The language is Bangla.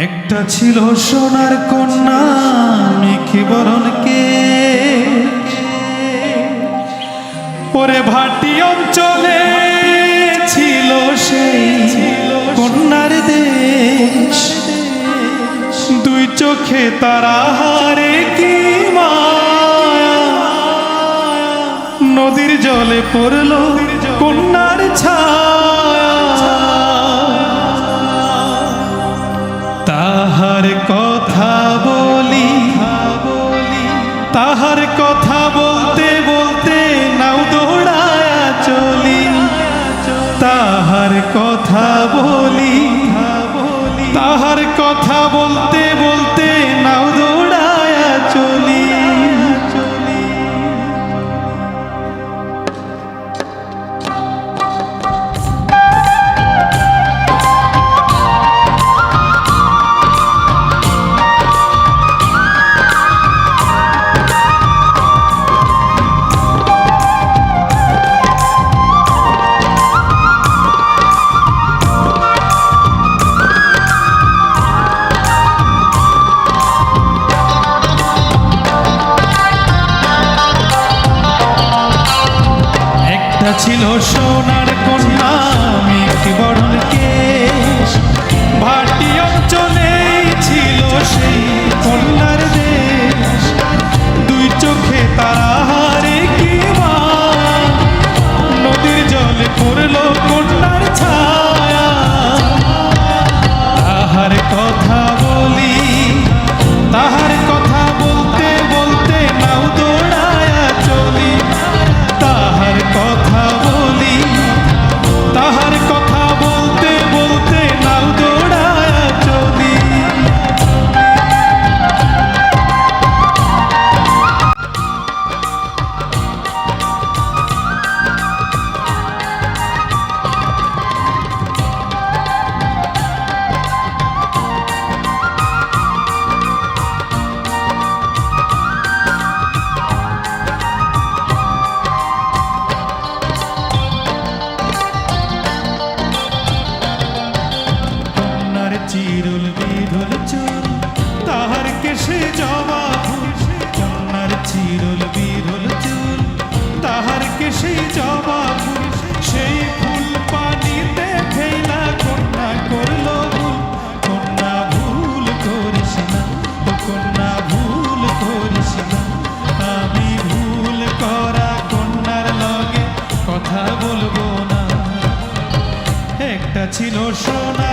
একটা ছিল সোনার কন্যা মেখে বরণকে পরে ভাটি অঞ্চলে ছিল সে কন্যার দেশ। দুই চোখে তারা হারে কি নদীর জলে পড়ল কন্যার ছা বলি তাহার কথা বলতে Don't show চিরুল বিরুল চুল তাহার কেশে জবা কন্যার চিরুল বিরুল চুল তাহার কেশে জবা সেই ফুল পানিতে ফেলা কন্যা করল ভুল কন্যা ভুল করিস না, কন্যা ভুল করিস না। আমি ভুল করা কন্যার লগে কথা বলব না। একটা ছিল সোনা